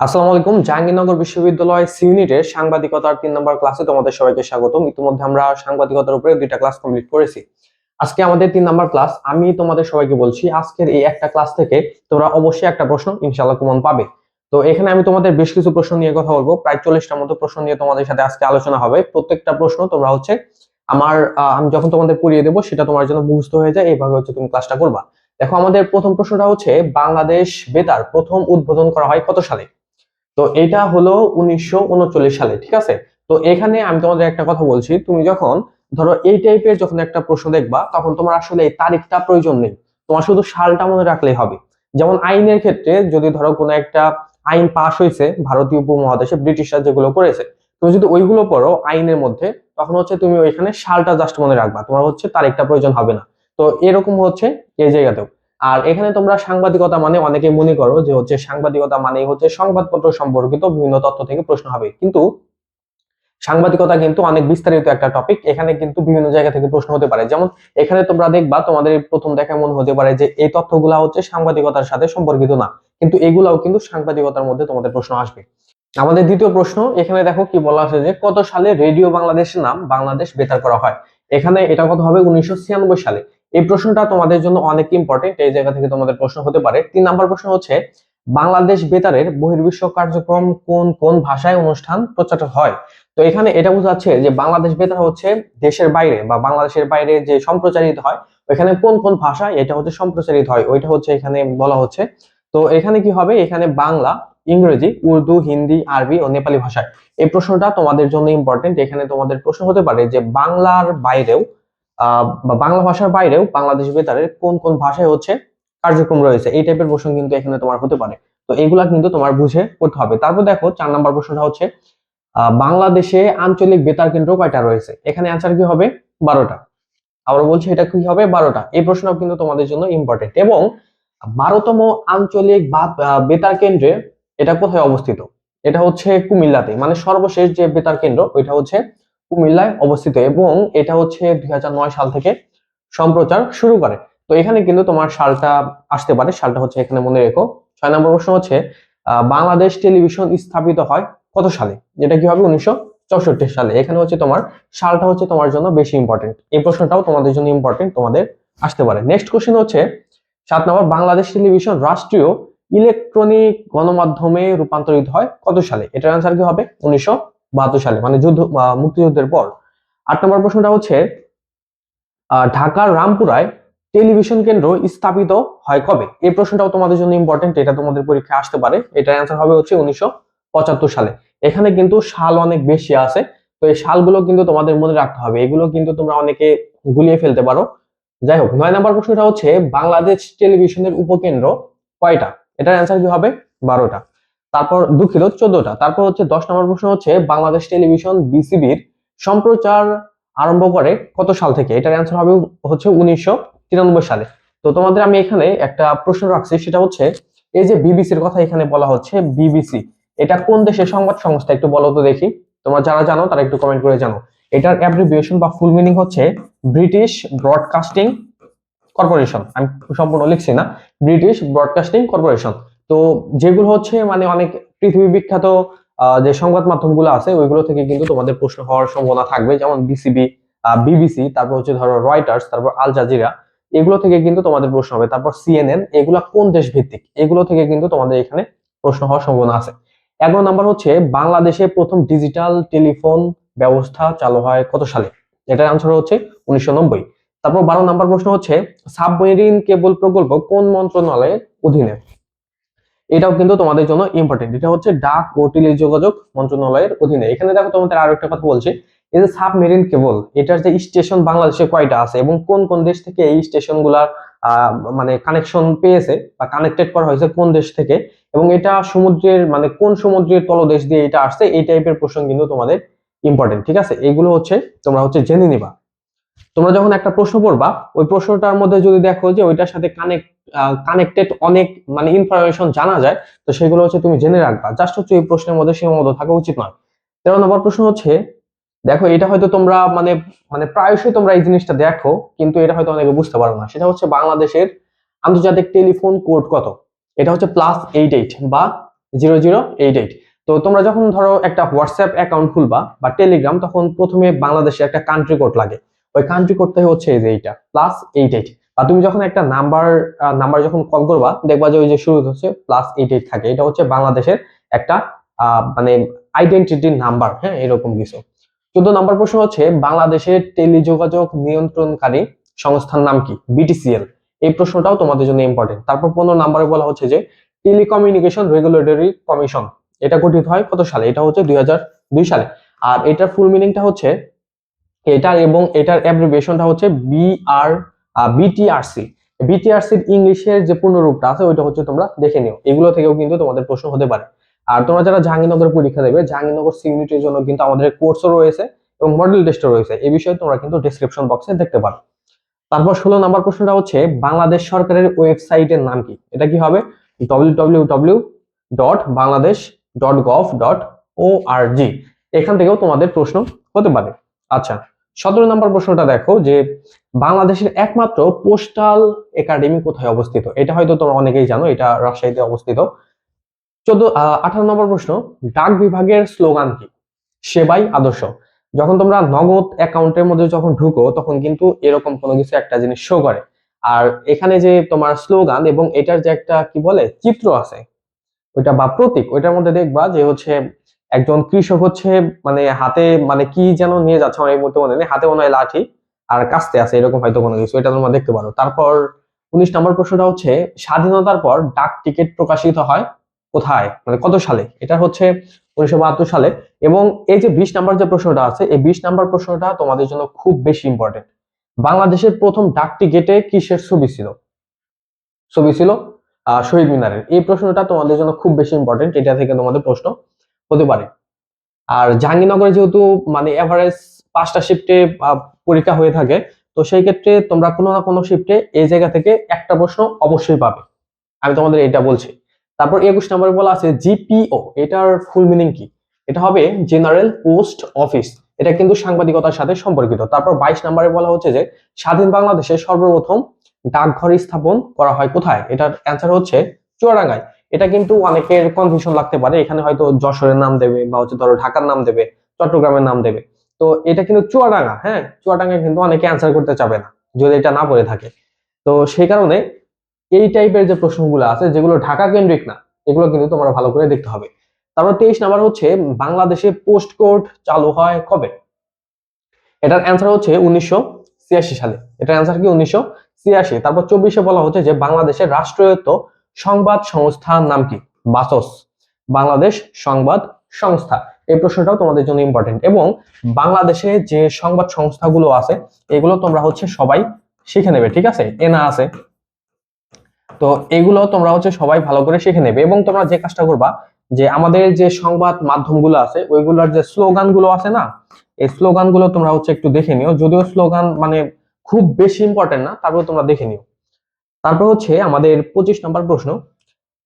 আসসালামু আলাইকুম, জাহাঙ্গীরনগর বিশ্ববিদ্যালয় ইউনিটের সাংবাদিকতার তিন নম্বর ক্লাসে তোমাদের সবাইকে স্বাগতম। ইতিমধ্যে আমরা সাংবাদিকতার উপরে দুইটা ক্লাস কমপ্লিট করেছি। আজকে আমাদের তিন নম্বর ক্লাস, আমি তোমাদের সবাইকে বলছি, আজকের এই একটা ক্লাস থেকে তোমরা অবশ্যই একটা প্রশ্ন ইনশাআল্লাহ কমন পাবে। তো এখানে আমি তোমাদের বেশ কিছু প্রশ্ন নিয়ে কথা বলব, প্রায় চল্লিশটার মতো প্রশ্ন নিয়ে তোমাদের সাথে আজকে আলোচনা হবে। প্রত্যেকটা প্রশ্ন তোমরা হচ্ছে আমার আমি যখন তোমাদের পড়িয়ে দেবো, সেটা তোমার জন্য মুখস্থ হয়ে যায়, এইভাবে হচ্ছে তুমি ক্লাসটা করবা। দেখো, আমাদের প্রথম প্রশ্নটা হচ্ছে, বাংলাদেশ বেতার প্রথম উদ্বোধন করা হয় কত সালে? তো এটা হলো উনিশশো উনচল্লিশ সালে, ঠিক আছে? তো এখানে আমি তোমাদের একটা কথা বলছি, তুমি যখন ধরো এই টাইপের যখন একটা প্রশ্ন দেখবা, তখন তোমার আসলে এই তারিখটা প্রয়োজন নেই। তোমার শুধু সালটা মনে রাখলেই হবে। যেমন আইনের ক্ষেত্রে যদি ধরো কোনো একটা আইন পাশ হয়েছে, ভারতীয় উপমহাদেশে ব্রিটিশরা যেগুলো করেছে, তুমি যদি ওইগুলো পড়ো আইনের মধ্যে, তখন হচ্ছে তুমি ওইখানে সালটা জাস্ট মনে রাখবা, তোমার হচ্ছে তারিখটা প্রয়োজন হবে না। তো এরকম হচ্ছে এই জায়গাতেও। আর এখানে তোমরা সাংবাদিকতা মানে অনেকে মনে করো যে হচ্ছে সাংবাদিকতা মানেই হচ্ছে সংবাদপত্র সম্পর্কিত বিভিন্ন তথ্য থেকে প্রশ্ন হবে। কিন্তু সাংবাদিকতা কিন্তু অনেক বিস্তারিত একটা টপিক এখানে কিন্তু বিভিন্ন জায়গা থেকে প্রশ্ন হতে পারে। যেমন এখানে তোমরা দেখবা তোমাদের প্রথম দেখা মনে হতে পারে যে এই তথ্যগুলা হচ্ছে সাংবাদিকতার সাথে সম্পর্কিত না। কিন্তু এগুলাও কিন্তু সাংবাদিকতার মধ্যে তোমাদের প্রশ্ন আসবে। আমাদের দ্বিতীয় প্রশ্ন, এখানে দেখো কি বলা আছে যে কত সালে রেডিও বাংলাদেশের নাম বাংলাদেশ বেতার করা হয়? এখানে এটা কত হবে? উনিশশো ছিয়ানব্বই সালে। এই প্রশ্নটা তোমাদের জন্য অনেক ইম্পর্টেন্ট এই জায়গা থেকে তোমাদের প্রশ্ন হতে পারে। তিন নাম্বার প্রশ্ন হচ্ছে, বাংলাদেশ বেতারের বহির্বিশ্ব কার্যক্রম কোন কোন ভাষায় অনুষ্ঠান প্রচার হয়? তো এখানে এটা বোঝাচ্ছে যে বাংলাদেশ বেতার হচ্ছে দেশের বাইরে বা বাংলাদেশের বাইরে যে সম্প্রচারিত হয় এখানে কোন কোন ভাষায় এটা হচ্ছে সম্প্রচারিত হয়, ওইটা হচ্ছে এখানে বলা হচ্ছে। তো এখানে কি হবে? এখানে বাংলা, ইংরেজি, উর্দু, হিন্দি, আরবি ও নেপালি ভাষায়। এই প্রশ্নটা তোমাদের জন্য ইম্পর্টেন্ট এখানে তোমাদের প্রশ্ন হতে পারে যে বাংলার বাইরেও বা বাংলা ভাষার বাইরেও বাংলাদেশ বেতারের কোন কোন ভাষায় হচ্ছে কার্যক্রম রয়েছে, এই টাইপের প্রশ্ন কিন্তু এখানে তোমার হতে পারে। তো এগুলা কিন্তু তোমার বুঝে করতে হবে। তারপর দেখো, চার নাম্বার প্রশ্নটা হচ্ছে বাংলাদেশে আঞ্চলিক বেতার কেন্দ্র কয়টা রয়েছে? এখানে অ্যান্সার কি হবে? বারোটা। আবার বলছি, এটা কি হবে? বারোটা। এই প্রশ্নটাও কিন্তু তোমাদের জন্য ইম্পর্টেন্ট এবং বারোতম আঞ্চলিক বেতার কেন্দ্রে এটা কোথায় অবস্থিত? এটা হচ্ছে কুমিল্লাতে। মানে সর্বশেষ যে বেতার কেন্দ্র, ওইটা হচ্ছে কুমিল্লায় অবস্থিত এবং এটা হচ্ছে দুই হাজার নয় সাল থেকে সম্প্রচার শুরু করে। তো এখানে কিন্তু তোমার সালটা আসতে পারে, সালটা হচ্ছে এখানে মনে রেখো। ছয় নম্বর প্রশ্ন হচ্ছে বাংলাদেশ টেলিভিশন স্থাপিত হয় কত সালে? যেটা কি হবে? উনিশশো চৌষট্টি সালে। এখানে হচ্ছে তোমার, সালটা হচ্ছে তোমার জন্য বেশি ইম্পর্টেন্ট এই প্রশ্নটাও তোমাদের জন্য ইম্পর্টেন্ট তোমাদের আসতে পারে। নেক্সট কোশ্চেন হচ্ছে, সাত নম্বর, বাংলাদেশ টেলিভিশন রাষ্ট্রীয় ইলেকট্রনিক গণমাধ্যমে রূপান্তরিত হয় কত সালে? এটার আনসার কি হবে? উনিশশো বাহাত্তর সালে মানে যুদ্ধ মুক্তিযুদ্ধের পর। আট নম্বর প্রশ্নটা হচ্ছে ঢাকার রামপুরায় টেলিভিশন কেন্দ্র স্থাপিত হয় কবে? এই প্রশ্নটাও তোমাদের জন্য ইম্পর্টেন্ট এটা তোমাদের পরীক্ষায় আসতে পারে। এটার অ্যান্সার হবে হচ্ছে উনিশশো পঁচাত্তর সালে। এখানে কিন্তু সাল অনেক বেশি আছে, তো এই সালগুলো কিন্তু তোমাদের মনে রাখতে হবে। এগুলো কিন্তু তোমরা অনেকে গুলিয়ে ফেলতে পারো। যাই হোক, নয় নম্বর প্রশ্নটা হচ্ছে, বাংলাদেশ টেলিভিশনের উপকেন্দ্র কয়টা? এটার অ্যান্সার কি হবে? বারোটা। তারপর দুঃখিত, চোদ্দটা। তারপর হচ্ছে দশ নম্বর প্রশ্ন হচ্ছে, বাংলাদেশ টেলিভিশন বিসিবির সম্প্রচার আরম্ভ করে কত সাল থেকে? এটার অ্যান্সার হবে হচ্ছে উনিশশো তিরানব্বই সালে। তো তোমাদের আমি এখানে একটা প্রশ্ন রাখছি, সেটা হচ্ছে, এই যে বিবিসির কথা এখানে বলা হচ্ছে, বিবিসি, এটা কোন দেশের সংবাদ সংস্থা? একটু বলো তো দেখি। তোমরা যারা জানো, তারা একটু কমেন্ট করে জানো। এটার অ্যাব্রিভিয়েশন বা ফুল মিনিং হচ্ছে ব্রিটিশ ব্রডকাস্টিং কর্পোরেশন আমি সম্পূর্ণ লিখছি না। ব্রিটিশ ব্রডকাস্টিং কর্পোরেশন তো যেগুলো হচ্ছে মানে অনেক পৃথিবী বিখ্যাত যে সংবাদ মাধ্যমগুলো আছে, ওইগুলো থেকে কিন্তু তোমাদের প্রশ্ন হওয়ার সম্ভাবনা থাকবে। যেমন বিসিবি বিবিসি তারপর হচ্ছে ধরো রয়টার্স তারপর আল জাজিরা এগুলো থেকে কিন্তু তোমাদের প্রশ্ন হবে। তারপর সিএনএন এগুলো কোন দেশ ভিত্তিক? এগুলো থেকে কিন্তু তোমাদের এখানে প্রশ্ন হওয়ার সম্ভাবনা আছে। এগারো নাম্বার হচ্ছে বাংলাদেশে প্রথম ডিজিটাল টেলিফোন ব্যবস্থা চালু হয় কত সালে? এটার আনসার হচ্ছে উনিশশো নব্বই। তারপর বারো নাম্বার প্রশ্ন হচ্ছে, সাবমেরিন কেবল প্রকল্প কোন মন্ত্রণালয়ের অধীনে? এটাও কিন্তু তোমাদের জন্য ইম্পর্টেন্ট এটা হচ্ছে ডাক ও টেলি যোগাযোগ মন্ত্রণালয়ের অধীনে। এখানে দেখো তোমাদের আরও একটা কথা বলছি। এই যে সাবমেরিন কেবল এটার যে স্টেশন বাংলাদেশে কয়টা আছে এবং কোন কোন দেশ থেকে এই স্টেশনগুলার আহ, মানে কানেকশন পেয়েছে বা কানেক্টেড করা হয়েছে কোন দেশ থেকে এবং এটা সমুদ্রের মানে কোন সমুদ্রের তলদেশ দিয়ে এটা আসছে এই টাইপের প্রশ্ন কিন্তু তোমাদের ইম্পর্টেন্ট ঠিক আছে? এগুলো হচ্ছে তোমরা হচ্ছে জেনে নিবা। তোমরা যখন একটা প্রশ্ন পড়বা, ওই প্রশ্নটার মধ্যে যদি দেখো যে ওইটার সাথে কানেক্ট কানেক্টেড অনেক মানে ইনফরমেশন জানা যায়, তো সেগুলো হচ্ছে তুমি জেনে রাখবা। জাস্ট হচ্ছে এই প্রশ্নের মধ্যে সীমাবদ্ধ থাকা উচিত নয়। তেরো নম্বর প্রশ্ন হচ্ছে, দেখো এটা হয়তো তোমরা মানে মানে প্রায়শই তোমরা এই জিনিসটা দেখো, কিন্তু এটা হয়তো অনেকে বুঝতে পারো না। সেটা হচ্ছে বাংলাদেশের আন্তর্জাতিক টেলিফোন কোড কত? এটা হচ্ছে প্লাস এইট এইট বা জিরো জিরো এইট এইট তো তোমরা যখন ধরো একটা হোয়াটসঅ্যাপ অ্যাকাউন্ট খুলবা বা টেলিগ্রাম তখন প্রথমে বাংলাদেশে একটা কান্ট্রি কোড লাগে। ওই কান্ট্রি করতে হচ্ছে এই যে এইটা প্লাস এইট এইট আর তুমি যখন একটা নাম্বার নাম্বার যখন কল করবা, দেখবা যে ওই যে শুরু হচ্ছে প্লাস এইট এইট থাকে। এটা হচ্ছে বাংলাদেশের একটা মানে আইডেন্টিটি নাম্বার হ্যাঁ এরকম কিছু। চোদ্দ নম্বর প্রশ্ন হচ্ছে, বাংলাদেশের টেলিযোগাযোগ নিয়ন্ত্রণকারী সংস্থার নাম কি? বিটিসিএল এই প্রশ্নটাও তোমাদের জন্য ইম্পর্টেন্ট তারপর পনেরো নম্বরে বলা হচ্ছে যে টেলিকমিউনিকেশন রেগুলেটরি কমিশন এটা গঠিত হয় কত সালে? এটা হচ্ছে দুই সালে। আর এটার ফুল মিনিংটা হচ্ছে এটার এবং এটার অ্যাব্রিভিয়েশনটা হচ্ছে বিআর বিটিআরসি বিটিআরসির ইংলিশের যে পূর্ণরূপটা আছে, ওইটা হচ্ছে তোমরা দেখে নিও। এগুলো থেকেও কিন্তু তোমাদের প্রশ্ন হতে পারে। আর তোমরা যারা জাহাঙ্গীরনগর পরীক্ষা দেবে, জাহাঙ্গীরনগর সিউনিটির জন্য কিন্তু আমাদের কোর্সও রয়েছে এবং মডেল টেস্টও রয়েছে। এই বিষয়ে তোমরা কিন্তু ডিসক্রিপশন বক্সে দেখতে পারো। তারপর ষোলো নাম্বার প্রশ্নটা হচ্ছে, বাংলাদেশ সরকারের ওয়েবসাইটের নাম কি? এটা কি হবে? W dot Bangladesh dot gov dot O R G এখান থেকেও তোমাদের প্রশ্ন হতে পারে। আচ্ছা সতেরো নম্বর প্রশ্নটা দেখো যে বাংলাদেশের একমাত্র পোস্টাল একাডেমি কোথায় অবস্থিত? এটা হয়তো তোমরা অনেকেই জানো, এটা রাজশাহীতে অবস্থিত। চোদ্দ আঠারো নম্বর প্রশ্ন, ডাক বিভাগের স্লোগান কি? সেবাই আদর্শ। যখন তোমরা নগদ অ্যাকাউন্টের মধ্যে যখন ঢুকো, তখন কিন্তু এরকম কোনো কিছু একটা জিনিস শো করে। আর এখানে যে তোমার স্লোগান এবং এটার যে একটা কি বলে, চিত্র আছে, ওইটা বা প্রতীক, ওইটার মধ্যে দেখবা যে হচ্ছে একজন কৃষক হচ্ছে মানে হাতে মানে কি যেন নিয়ে যাচ্ছে আমার এই মুহূর্তে মনে নেই। হাতে মনে হয় লাঠি আর কাস্তে আছে, এরকম হয়তো কোনো কিছু। এটা তোমরা দেখতে পারো। তারপর উনিশ নম্বর প্রশ্নটা হচ্ছে, স্বাধীনতার পর ডাক টিকিট প্রকাশিত হয় কোথায়? মানে কত সালে? এটা হচ্ছে উনিশশো বাহাত্তর সালে। এবং এই যে বিশ নাম্বার যে প্রশ্নটা আছে, এই বিশ নাম্বার প্রশ্নটা তোমাদের জন্য খুব বেশি ইম্পর্টেন্ট বাংলাদেশের প্রথম ডাক টিকিটে কিসের ছবি ছিল? ছবি ছিল শহীদ মিনারের। এই প্রশ্নটা তোমাদের জন্য খুব বেশি ইম্পর্টেন্ট এটা থেকে তোমাদের প্রশ্ন। হতে পারে। আর জাহাঙ্গীরনগরে যেহেতু মানে এভারেজ পাঁচটা শিফটে পরীক্ষা হয়ে থাকে, তো সেই ক্ষেত্রে তোমরা কোনো না কোনো শিফটে এই জায়গা থেকে একটা প্রশ্ন অবশ্যই পাবে। আমি তোমাদের এটা বলছি। তারপর একুশ নম্বরে বলা আছে, জিপিও, এটার ফুল মিনিং কি? এটা হবে জেনারেল পোস্ট অফিস এটা কিন্তু সাংবাদিকতার সাথে সম্পর্কিত। তারপর বাইশ নম্বরে বলা হচ্ছে যে, স্বাধীন বাংলাদেশে সর্বপ্রথম ডাকঘর স্থাপন করা হয় কোথায়? এটার অ্যান্সার হচ্ছে চুয়াডাঙ্গায়। এটা কিন্তু অনেকের কনফিউশন লাগতে পারে। এখানে হয়তো যশোরের নাম দেবে বা হচ্ছে ধরো ঢাকার নাম দেবে, চট্টগ্রামের নাম দেবে। তো এটা কিন্তু চুয়াডাঙ্গা হ্যাঁ? চুয়াডাঙ্গা কিন্তু অনেকে অ্যান্সার করতে চাবে না, যদি এটা না পড়ে থাকে। তো সেই কারণে এই টাইপের যে প্রশ্নগুলো আছে, যেগুলো ঢাকা কেন্দ্রিক না, এগুলো কিন্তু তোমরা ভালো করে দেখতে হবে। তারপর তেইশ নাম্বার হচ্ছে, বাংলাদেশে পোস্ট কোড চালু হয় কবে? এটার অ্যান্সার হচ্ছে উনিশশো ছিয়াশি সালে। এটার অ্যান্সার কি উনিশশো ছিয়াশি? তারপর চব্বিশে বলা হচ্ছে যে, বাংলাদেশের রাষ্ট্রায়ত্ত সংবাদ সংস্থার নাম কি? বাসস। বাংলাদেশ সংবাদ সংস্থা। এই প্রশ্নটাও তোমাদের জন্য ইম্পর্টেন্ট এবং বাংলাদেশে যে সংবাদ সংস্থাগুলো আছে, এগুলো তোমরা হচ্ছে সবাই শিখে নেবে, ঠিক আছে? এনা আছে। তো এগুলো তোমরা হচ্ছে সবাই ভালো করে শিখে নেবে। এবং তোমরা যে কাজটা করবা, যে আমাদের যে সংবাদ মাধ্যমগুলো আছে, ওইগুলোর যে স্লোগানগুলো আছে না, এই স্লোগানগুলো তোমরা হচ্ছে একটু দেখে নিও। যদিও স্লোগান মানে খুব বেশি ইম্পর্টেন্ট না তারপরে তোমরা দেখে নিও। তারপর হচ্ছে আমাদের পঁচিশ নম্বর প্রশ্ন,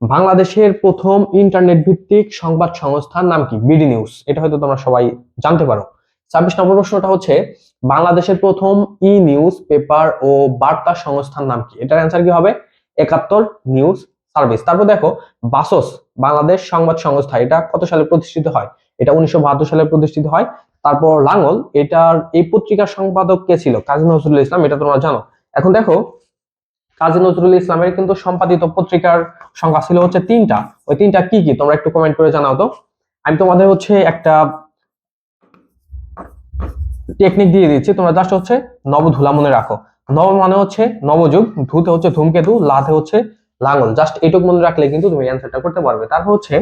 বাংলাদেশের প্রথম ইন্টারনেট ভিত্তিক সংবাদ সংস্থার নাম কি? BD news. এটা হয়তো তোমরা সবাই জানতে পারো। ছাব্বিশ নম্বর প্রশ্নটা হচ্ছে, বাংলাদেশের প্রথম ই নিউজ পেপার ও বার্তা সংস্থার নাম কি? এটার অ্যান্সার কি হবে? একাত্তর নিউজ সার্ভিস তারপর দেখো, বাসস, বাংলাদেশ সংবাদ সংস্থা, এটা কত সালে প্রতিষ্ঠিত হয়? এটা উনিশশো বাহাত্তর সালে প্রতিষ্ঠিত হয়। তারপর লাঙ্গল, এটার এই পত্রিকার সম্পাদক কে ছিল? কাজী নজরুল ইসলাম, এটা তোমরা জানো। এখন দেখো কাজী নজরুল ইসলামের কিন্তু সম্পাদিত পত্রিকার সংখ্যা ছিল হচ্ছে তিনটা। ওই তিনটা কি কি? তোমরা একটু কমেন্ট করে জানাও তো। আমি তোমাদের হচ্ছে একটা টেকনিক দিয়ে দিচ্ছি। তোমরা জাস্ট হচ্ছে নবধুলা মনে রাখো। নব মানে হচ্ছে নবযুগ, ধুতে হচ্ছে ধূমকেতু, লাতে হচ্ছে লাঙ্গল জাস্ট এটুকু মনে রাখলে কিন্তু তুমি অ্যান্সারটা করতে পারবে। তারপর হচ্ছে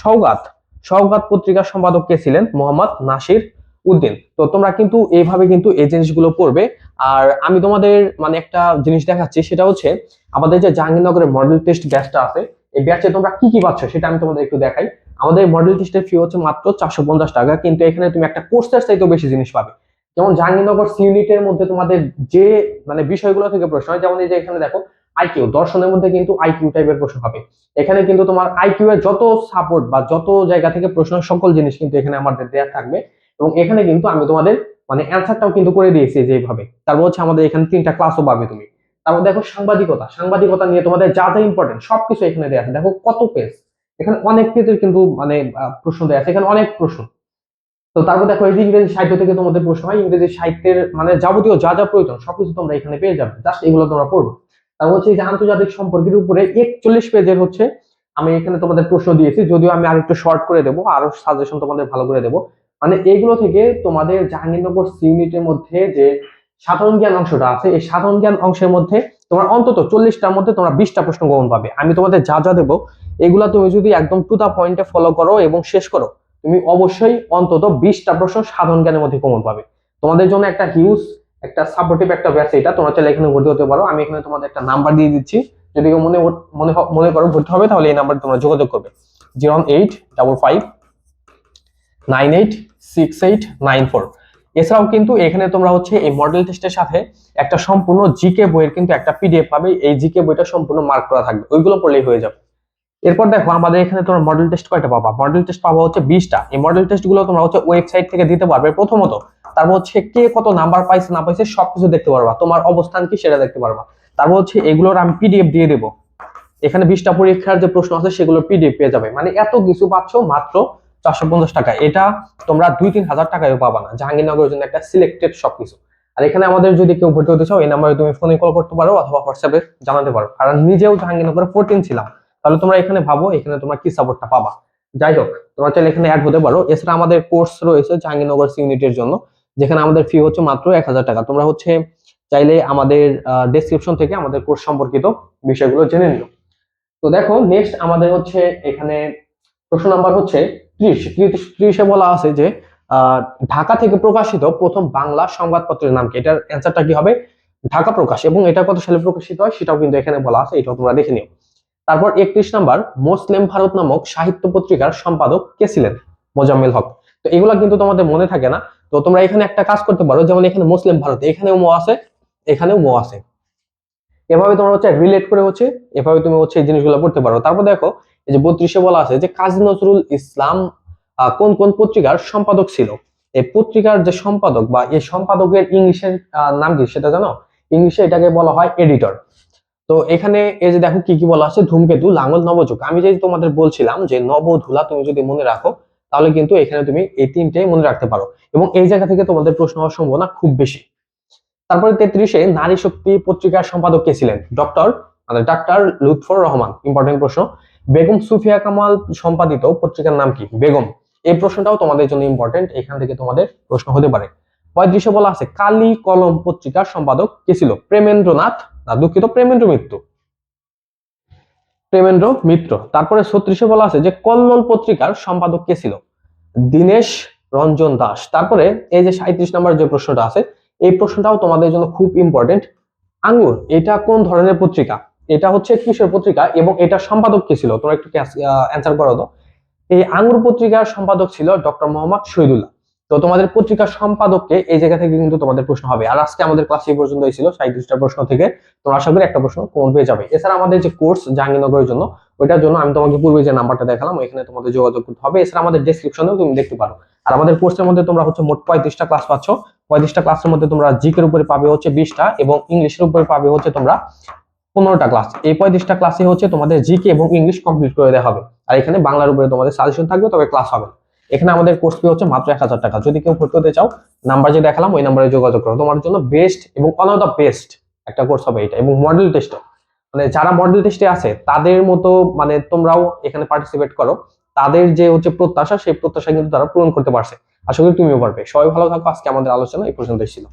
সৌগাত সৌগাত পত্রিকার সম্পাদক কে ছিলেন? মোহাম্মদ নাসির উদ্দিন তো তোমরা কিন্তু এইভাবে কিন্তু এই জিনিসগুলো পড়বে আর আমি তোমাদের মানে একটা জিনিস দেখাচ্ছি, সেটা হচ্ছে আমাদের যে জাহাঙ্গীরনগরের মডেল টেস্ট ব্যাচটা আছে, এই ব্যাচে তোমরা কি কি পাচ্ছ সেটা আমি তোমাদের একটু দেখাই। আমাদের মডেল টেস্টের ফি হচ্ছে মাত্র চারশো পঞ্চাশ টাকা, কিন্তু এখানে তুমি একটা কোর্সের চাইতেও বেশি জিনিস পাবে। যেমন জাহাঙ্গীরনগর ইউনিটের মধ্যে তোমাদের যে মানে বিষয়গুলো থেকে প্রশ্ন হয়, যেমন এই যে এখানে দেখো আইকিউ দর্শনের মধ্যে কিন্তু আইকিউ টাইপের প্রশ্ন হবে। এখানে কিন্তু তোমার আইকিউ এর যত সাপোর্ট বা যত জায়গা থেকে প্রশ্ন সকল জিনিস কিন্তু এখানে আমাদের দেওয়া থাকবে। এবং এখানে কিন্তু আমি তোমাদের মানে অ্যান্সারটাও কিন্তু করে দিয়েছি যেভাবে। তারপর হচ্ছে আমাদের এখানে তিনটা ক্লাসও পাবে তুমি। তারপর দেখো সাংবাদিকতা। সাংবাদিকতা নিয়ে তোমাদের যা যা ইম্পর্টেন্ট সবকিছু এখানে দেওয়া আছে। দেখো কত পেজ এখানে অনেক পেজের কিন্তু মানে প্রশ্ন দেওয়া আছে। এখানে অনেক প্রশ্ন। তো তারপর দেখো এই যে ইংরেজি সাহিত্য থেকে তোমাদের প্রশ্ন হয়। ইংরেজি সাহিত্যের মানে যাবতীয় যা যা প্রয়োজন সবকিছু তোমরা এখানে পেয়ে যাবে। জাস্ট এগুলো তোমরা পড়বে। তারপর হচ্ছে যে আন্তর্জাতিক সম্পর্কের উপরে একচল্লিশ পেজের হচ্ছে আমি এখানে তোমাদের প্রশ্ন দিয়েছি। যদিও আমি আরেকটু শর্ট করে দেবো। আরও সাজেশন তোমাদের ভালো করে দেবো। মানে এইগুলো থেকে তোমাদের জাহাঙ্গীরনগর সি ইউনিটের মধ্যে যে সাধারণ জ্ঞান অংশটা আছে, এই সাধারণ জ্ঞান অংশের মধ্যে তোমার অন্তত চল্লিশটার মধ্যে তোমরা বিশটা প্রশ্ন গ্রহণ পাবে। আমি তোমাদের যা যা দেবো, এগুলা তুমি যদি একদম টু দা পয়েন্টে ফলো করো এবং শেষ করো, তুমি অবশ্যই অন্তত বিশটা প্রশ্ন সাধারণ জ্ঞানের মধ্যে কমন পাবে। তোমাদের জন্য একটা হিউজ একটা সাপোর্টিভ একটা ব্যাচ এটা। তোমরা চাইলে এখানে ভর্তি হতে পারো। আমি এখানে তোমাদের একটা নাম্বার দিয়ে দিচ্ছি। যদি কেউ মনে মনে মনে করো ভর্তি হবে, তাহলে এই নাম্বারে তোমরা যোগাযোগ করবে। Zero eight double five nine eight six eight nine four. এছাড়াও কিন্তু এখানে তোমরা হচ্ছে এই মডেল টেস্টের সাথে একটা সম্পূর্ণ জিকে বইয়ের কিন্তু একটা পিডিএফ পাবে। এই জিকে বইটা সম্পূর্ণ মার্ক করা থাকবে। ওইগুলো পড়লেই হয়ে যাবে। এরপর দেখো, আমাদের এখানে তোমরা মডেল টেস্ট কয়টা পাবা? মডেল টেস্ট পাবা হচ্ছে বিশটা। এই মডেল টেস্টগুলো তোমরা হচ্ছে ওয়েবসাইট থেকে দিতে পারবে প্রথমত। তারপর হচ্ছে কে কত নাম্বার পাইছে, না পাইছে সবকিছু দেখতে পারবা। তোমার অবস্থান কি সেটা দেখতে পারবা। তারপর হচ্ছে এগুলোর আমি পিডিএফ দিয়ে দেবো। এখানে বিশটা পরীক্ষার যে প্রশ্ন আছে, সেগুলো পিডিএফ পেয়ে যাবে। মানে এত কিছু পাচ্ছ মাত্র চারশো পঞ্চাশ টাকা। এটা তোমরা দুই তিন হাজার টাকায়ও পাবা না। জাহাঙ্গীরনগরের জন্য একটা সিলেক্টেড সবকিছু। আর এখানে আমাদের যদি কেউ ভর্তি হতে চাও, এই নাম্বারে তুমি ফোনে কল করতে পারো অথবা হোয়াটসঅ্যাপে জানাতে পারো। কারণ নিজেও জাহাঙ্গীরনগরে ফোরটিন ছিলাম। তাহলে তোমরা এখানে ভাবো, এখানে তোমরা কি সাপোর্টটা পাবা। যাই হোক, তোমরা চাইলে এখানে অ্যাড হতে পারো। এছাড়া আমাদের কোর্স রয়েছে জাহাঙ্গীরনগর ইউনিটের জন্য, যেখানে আমাদের ফি হচ্ছে মাত্র এক হাজার টাকা। তোমরা হচ্ছে চাইলে আমাদের ডেসক্রিপশন থেকে আমাদের কোর্স সম্পর্কিত বিষয়গুলো জেনে নিও। তো দেখো নেক্সট আমাদের হচ্ছে এখানে প্রশ্ন নাম্বার হচ্ছে ত্রিশ ত্রিশে বলা আছে যে ঢাকা থেকে প্রকাশিত প্রথম বাংলা সংবাদপত্রের নাম কি? এটার অ্যান্সারটা কি হবে? ঢাকা প্রকাশ। এবং এটা কত সালে প্রকাশিত হয়? সেটাও কিন্তু এখানে বলা আছে, এটাও তোমরা দেখে নিও। তারপর একত্রিশ নাম্বার, মুসলিম ভারত নামক সাহিত্য পত্রিকার সম্পাদক কে ছিলেন? মোজাম্মেল হক। তো এগুলা কিন্তু তোমাদের মনে থাকে না। তো তোমরা এখানে একটা কাজ করতে পারো, যেমন এখানে মুসলিম ভারত, এখানেও মো আছে, এখানেও মো আছে। এভাবে তোমরা হচ্ছে রিলেট করে হচ্ছে, এভাবে তুমি হচ্ছে এই জিনিসগুলো পড়তে পারো। তারপর দেখো, এই যে বত্রিশে বলা আছে যে, কাজী নজরুল ইসলাম কোন কোন পত্রিকার সম্পাদক ছিল? এই পত্রিকার যে সম্পাদক বা এই সম্পাদকের ইংলিশের নাম কি সেটা জানো? ইংলিশে এটাকে বলা হয় এডিটর তো এখানে এই যে দেখো কি কি বলা আছে, ধূমকেতু লাঙ্গল নবযুগ। আমি যে তোমাদের বলছিলাম যে নবধুলা তুমি যদি মনে রাখো, তাহলে কিন্তু এখানে তুমি এই তিনটে মনে রাখতে পারো। এবং এই জায়গা থেকে তোমাদের প্রশ্ন হওয়ার সম্ভাবনা খুব বেশি। তারপরে তেত্রিশে নারী শক্তি পত্রিকার সম্পাদক কে ছিলেন? ডক্টর মানে ডাক্তার লুৎফর রহমান। ইম্পর্টেন্ট প্রশ্ন। বেগম সুফিয়া কামাল সম্পাদিত পত্রিকার নাম কি? বেগম। এই প্রশ্নটাও তোমাদের জন্য ইম্পর্টেন্ট এখান থেকে তোমাদের প্রশ্ন হতে পারে। পঁয়ত্রিশে বলা আছে, কালী কলম পত্রিকার সম্পাদক কে ছিল? প্রেমেন্দ্রনাথ। না, দুঃখিত, প্রেমেন্দ্র মিত্র। প্রেমেন্দ্র মিত্র। তারপরে ছত্রিশে বলা আছে যে, কল্লোল পত্রিকার সম্পাদক কে ছিল? দীনেশ রঞ্জন দাস। তারপরে এই যে সাঁত্রিশ নম্বর যে প্রশ্নটা আছে এই প্রশ্নটাও তোমাদের জন্য খুব ইম্পর্টেন্ট আঙ্গুর, এটা কোন ধরনের পত্রিকা? এটা হচ্ছে কিসের পত্রিকা এবং এটা সম্পাদক কে ছিল? তোমরা একটু অ্যান্সার করো তো। এই আঙ্গুর পত্রিকার সম্পাদক ছিল ডক্টর মোহাম্মদ শহীদুল্লাহ। তো তোমাদের পত্রিকার সম্পাদককে এই জায়গা থেকে কিন্তু তোমাদের প্রশ্ন হবে। আর আজকে আমাদের ক্লাস এই পর্যন্ত ছিল। সাঁত্রিশটা প্রশ্ন থেকে তোমরা আশা করি একটা প্রশ্ন কোন পেয়ে যাবে। এছাড়া আমাদের যে কোর্স জাহাঙ্গীরনগরের জন্য, ওইটার জন্য আমি তোমাকে পূর্বে যে নাম্বারটা দেখালাম এখানে তোমাদের যোগাযোগ করতে হবে। এছাড়া আমাদের ডেসক্রিপশনেও তুমি দেখতে পারো। আর আমাদের কোর্সের মধ্যে তোমরা হচ্ছে মোট পঁয়ত্রিশটা ক্লাস পাচ্ছ। পঁয়ত্রিশটা ক্লাসের মধ্যে তোমরা জিকের উপরে পাবে হচ্ছে বিশটা এবং ইংলিশের উপরে পাবে হচ্ছে তোমরা পনেরোটা ক্লাস এই পঁয়ত্রিশটা ক্লাসে হচ্ছে তোমাদের জিকে এবং ইংলিশ কমপ্লিট করে দেওয়া হবে। আর এখানে বাংলার উপরে তোমাদের সাজেশন থাকবে, তবে ক্লাস হবে এখানে আমাদের কোর্স ফি হচ্ছে মাত্র এক হাজার টাকা। যদি কেউ ভর্তি হতে চাও নাম্বার যে দেখালাম, ওই নাম্বারে যোগাযোগ করো। তোমার জন্য বেস্ট এবং অন অফ দ্য বেস্ট একটা কোর্স হবে এটা এবং মডেল টেস্ট মানে যারা মডেল টেস্টে আছে, তাদের মতো মানে তোমরাও এখানে পার্টিসিপেট করো। তাদের যে হচ্ছে প্রত্যাশা, সেই প্রত্যাশা কিন্তু তারা পূরণ করতে পারছে। আশা করি তুমিও পারবে সবাই ভালো থাকো আজকে আমাদের আলোচনা এই পর্যন্তই ছিল।